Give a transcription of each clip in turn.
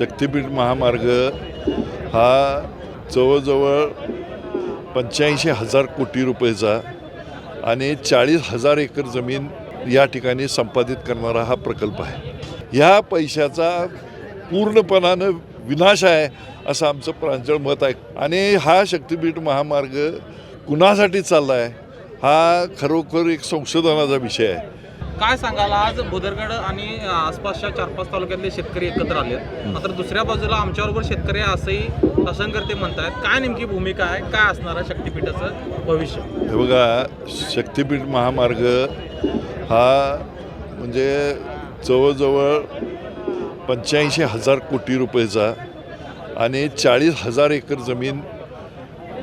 शक्तिपीठ महामार्ग हा जवळजवळ पंच्याऐंशी हजार कोटी रुपयेचा आणि चाळीस हजार एकर जमीन या ठिकाणी संपादित करणारा हा प्रकल्प आहे. ह्या पैशाचा पूर्णपणानं विनाश आहे असं आमचं प्रांजळ मत आहे. आणि हा शक्तिपीठ महामार्ग कुणासाठी चालला आहे हा खरोखर एक संशोधनाचा विषय आहे. काय सांगाल? आज भुदरगड आणि आसपासच्या चार पाच तालुक्यातले शेतकरी एकत्र आलेत मात्र दुसऱ्या बाजूला आमच्याबरोबर शेतकरी असंही शासनकर्ते म्हणतायत. काय नेमकी भूमिका आहे? काय असणार आहे शक्तीपीठाचं भविष्य? हे बघा शक्तिपीठ महामार्ग हा म्हणजे जवळजवळ पंच्याऐंशी हजार कोटी रुपयेचा आणि चाळीस हजार एकर जमीन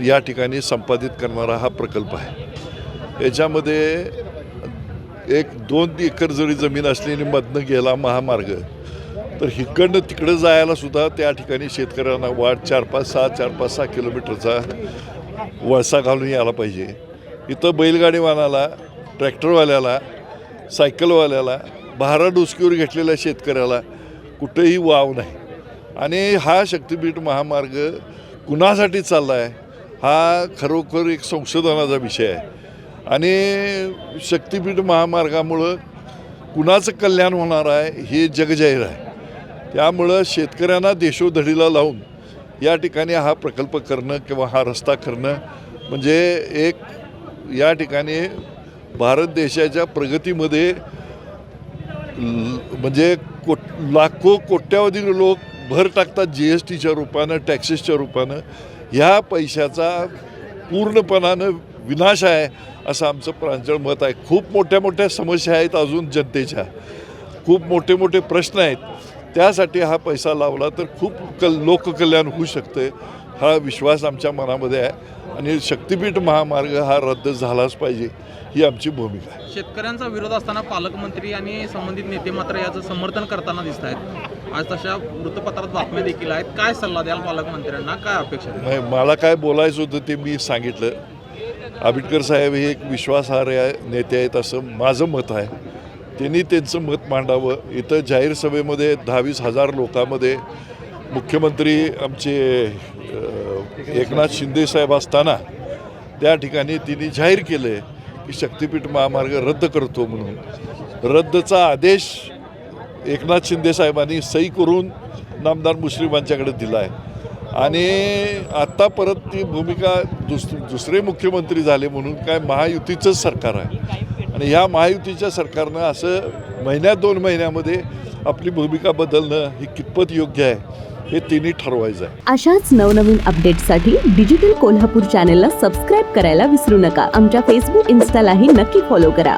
या ठिकाणी संपादित करणारा हा प्रकल्प आहे. याच्यामध्ये एक दोन एकर जरी जमीन असलेली मधनं गेला महामार्ग तर हिकडनं तिकडं जायला सुद्धा त्या ठिकाणी शेतकऱ्यांना वाट चार पाच सहा चार पाच सहा किलोमीटरचा वळसा घालून यायला पाहिजे. इथं बैलगाडीवाल्याला ट्रॅक्टरवाल्याला सायकलवाल्याला भारा डोसकीवर घेतलेल्या शेतकऱ्याला कुठेही वाव नाही. आणि हा शक्तिपीठ महामार्ग कुणासाठी चालला आहे हा खरोखर एक संशोधनाचा विषय आहे. आणि शक्तिपीठ महामार्गामुळं कुणाचं कल्याण होणार आहे हे जगजाहीर आहे. त्यामुळं शेतकऱ्यांना देशोधडीला लावून या ठिकाणी हा प्रकल्प करणं किंवा हा रस्ता करणं म्हणजे एक या ठिकाणी भारत देशाच्या प्रगतीमध्ये ल- म्हणजे कोट लाखो कोट्यावधी लोक भर टाकतात जी एस टीच्या रूपानं टॅक्सेसच्या रूपानं. ह्या पैशाचा पूर्णपणानं विनाश आहे असं आमचं प्रांजळ मत आहे. खूप मोठ्या मोठ्या समस्या आहेत अजून जनतेच्या. खूप मोठे मोठे प्रश्न आहेत. त्यासाठी हा पैसा लावला तर खूप कल लोककल्याण होऊ शकते हा विश्वास आमच्या मनामध्ये आहे. आणि शक्तिपीठ महामार्ग हा रद्द झालाच पाहिजे ही आमची भूमिका आहे. शेतकऱ्यांचा विरोध असताना पालकमंत्री आणि संबंधित नेते मात्र याचं समर्थन करताना दिसत आहेत. आज तशा वृत्तपत्रात बातम्या देखील आहेत. काय सल्ला द्याल पालकमंत्र्यांना? काय अपेक्षा? नाही मला काय बोलायचं होतं ते मी सांगितलं. आंबेडकर साहेब हे एक विश्वासार्ह नेते आहेत असं माझं मत आहे. त्यांनी त्यांचं मत मांडावं. इथं जाहीर सभेमध्ये दहावीस हजार लोकांमध्ये मुख्यमंत्री आमचे एकनाथ शिंदे साहेब असताना त्या ठिकाणी तिने जाहीर केलं आहे की शक्तिपीठ महामार्ग रद्द करतो म्हणून. रद्दचा आदेश एकनाथ शिंदे साहेबांनी सही करून नामदार मुश्रीफांच्याकडे दिला आहे आणि आत्ता परत ती भूमिका दुस दुसरे मुख्यमंत्री झाले म्हणून काय महायुतीचंच सरकार आहे. आणि ह्या महायुतीच्या सरकारनं असं महिन्यात दोन महिन्यामध्ये आपली भूमिका बदलणं ही कितपत योग्य आहे हे तिन्ही ठरवायचं आहे. अशाच नवनवीन अपडेट्ससाठी डिजिटल कोल्हापूर चॅनेलला सबस्क्राईब करायला विसरू नका. आमच्या फेसबुक इन्स्टालाही नक्की फॉलो करा.